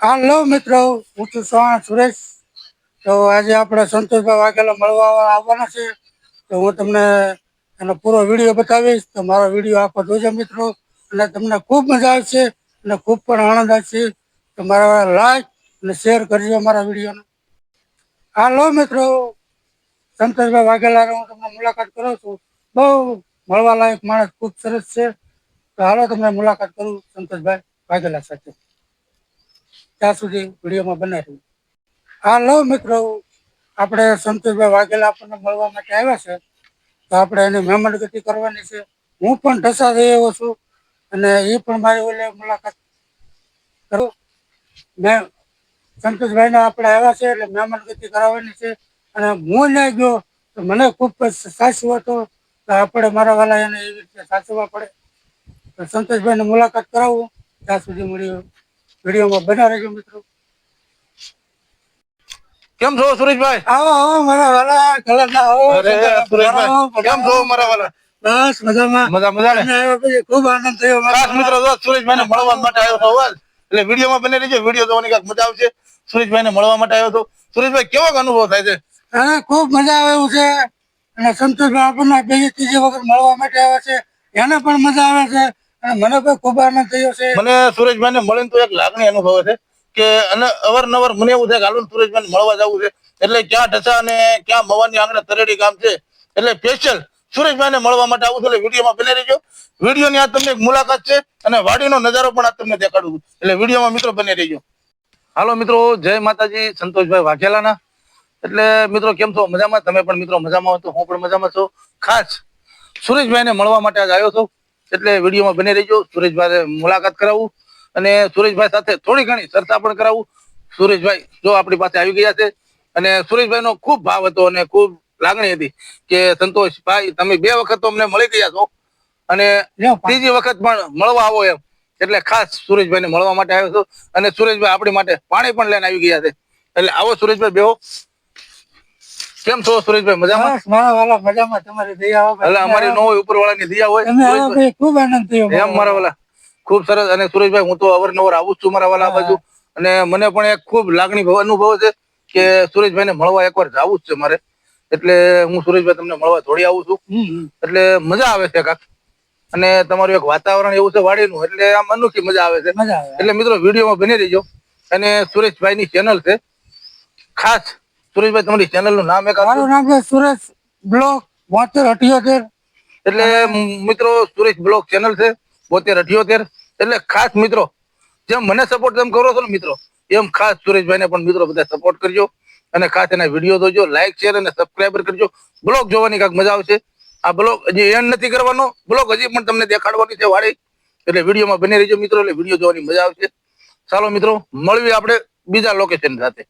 હાલો મિત્રો, હું છું ચૌહાણ સુરેશ. તો આજે આપણે સંતોષભાઈ વાઘેલા મળવા આવવાના છે. તો હું તમને એનો પૂરો વીડિયો બતાવીશ. તો મારો વીડિયો આખો જોજો મિત્રો. અને તમને ખૂબ મજા આવશે અને ખૂબ પણ આનંદ આવશે. તો મારા લાઈક અને શેર કરજો મારા વિડીયોને. હાલો મિત્રો સંતોષભાઈ વાઘેલા હું તમને મુલાકાત કરું છું. બહુ મળવા લાયક માણસ ખૂબ સરસ છે. તો હાલો તમને મુલાકાત કરું સંતોષભાઈ વાઘેલા સાથે. ત્યાં સુધી વિડીયોમાં બને રહ્યું હાલો મિત્રો, આપણે સંતોષભાઈ વાઘેલા આપણને મળવા માટે આવ્યા છે, તો આપણે એની મહેમાનગતિ કરવાની છે. હું પણ ઢસા થઈ આવ્યો છું અને એ પણ મારી ઓલે મુલાકાત કરું. મેં સંતોષભાઈને આપણે આવ્યા છે એટલે મહેમાનગતિ કરાવવાની છે અને હું નહીં ગયો તો મને ખૂબ સાચવો હતો તો આપણે મારા વાલા એને એવી રીતે સાચવવા પડે. સંતોષભાઈને મુલાકાત કરાવું. ત્યાં સુધી મળ્યું વિડીયોમાં બના રહેજો મિત્રો. કેમ છો સુરેશભાઈ? આવો આવો મારા વાલા કલાના આવો અરે સુરેશભાઈ કેમ છો મારા વાલા? બસ મજામાં. મજા મજા ને ખૂબ આનંદ થયો ખાસ મિત્રો દોસ્ત સુરેશભાઈ ને મળવા માટે આવ્યો હતો એટલે વિડીયોમાં બને રહેજો વીડિયો જોવાની કાંઈક મજા આવશે. સુરેશભાઈ ને મળવા માટે આવ્યો હતો સુરેશભાઈ કેવો અનુભવ થાય છે? અને ખૂબ મજા આવે એવું છે. અને સંતોષભાઈ આપણને બીજી ત્રીજી વખત મળવા માટે આવ્યા છે. એને પણ મજા આવે છે. અને મને પણ ખૂબ આનંદ તો એક લાગણી અનુભવે છે કે અને અવારનવાર મને એવું થાય કે હાલો સુરેશભાઈ મળવા જવું છે. એટલે ક્યાં ઢસા અને ક્યાં મવાની આંગણે તરેડી ગામ છે. એટલે સ્પેશિયલ સુરેશભાઈ ને મળવા માટે આવું છું. એટલે વિડીયોમાં બને રહેજો. વીડિયો ની આ તમને એક મુલાકાત છે અને વાડીનો નજારો પણ આ તમને દેખાડું એટલે વિડીયોમાં મિત્રો બને રહેજો. હાલો મિત્રો, જય માતાજી. સંતોષભાઈ વાઘેલાના. એટલે મિત્રો, કેમ છો? મજામાં? તમે પણ મિત્રો મજામાં હો તો હું પણ મજામાં છું. ખાસ સુરેશભાઈને મળવા માટે આજે આવ્યો છું. એટલે વિડીયોમાં બને રહેજો. સુરેશભાઈ મુલાકાત કરાવું અને સુરેશભાઈ સાથે થોડી ઘણી ચર્ચા પણ કરાવું. સુરેશભાઈ જો આપણી પાસે આવી ગયા છે અને સુરેશભાઈનો ખૂબ ભાવ હતો અને ખૂબ લાગણી હતી કે સંતોષભાઈ તમે બે વખત તો અમને મળી ગયા છો અને ત્રીજી વખત પણ મળવા આવો એમ. એટલે ખાસ સુરેશભાઈને મળવા માટે આવ્યો છું અને સુરેશભાઈ આપણી માટે પાણી પણ લઈને આવી ગયા છે. એટલે આવો સુરેશભાઈ બેહો. કેમ છો સુરેશભાઈ? મજામાં? મારા વાલા મજામાં. તમારી દયા હોય એટલે અમારી નો હોય ઉપર વાળાની દયા હોય. સુરેશભાઈ. ખૂબ આનંદ થયો એમ મારા વાલા. ખૂબ સરસ. અને સુરેશભાઈ હું તો અવારનવાર આવું છું મારા વાલા બાજુ. અને મને પણ એક ખૂબ લાગણી અનુભવ છે કે સુરેશભાઈને મળવા એકવાર જવું જ છે મારે. એટલે હું સુરેશભાઈ તમને મળવા દોડી આવું છું. એટલે મજા આવે છે કાક. અને તમારું એક વાતાવરણ એવું છે વાડીનું એટલે આમ અનોખી મજા આવે છે. એટલે મિત્રો વિડીયોમાં બની રહીજો. અને સુરેશભાઈ ની ચેનલ છે ખાસ સુરેશભાઈ તમારી ચેનલનું નામ એક મારું નામ છે સુરેશ બ્લોક બોતેર અઠ્યોતેર. એટલે મિત્રો સુરેશ બ્લોક ચેનલ છે બોતેર અઠ્યોતેર. એટલે ખાસ મિત્રો જેમ મને સપોર્ટ તેમ કરો છો ને મિત્રો એમ ખાસ સુરેશભાઈને પણ મિત્રો બધા સપોર્ટ કરજો. અને ખાસ એના વીડિયો જોજો લાઈક શેર અને સબસ્ક્રાઈબર કરજો. બ્લોગ જોવાની કાંઈક મજા આવશે. આ બ્લોગ હજી એન્ડ નથી કરવાનો. બ્લોગ હજી પણ તમને દેખાડવાની છે વાળી. એટલે વિડીયોમાં બની રહેજો મિત્રો એટલે વીડિયો જોવાની મજા આવશે. ચાલો મિત્રો મળવી આપણે બીજા લોકેશન સાથે.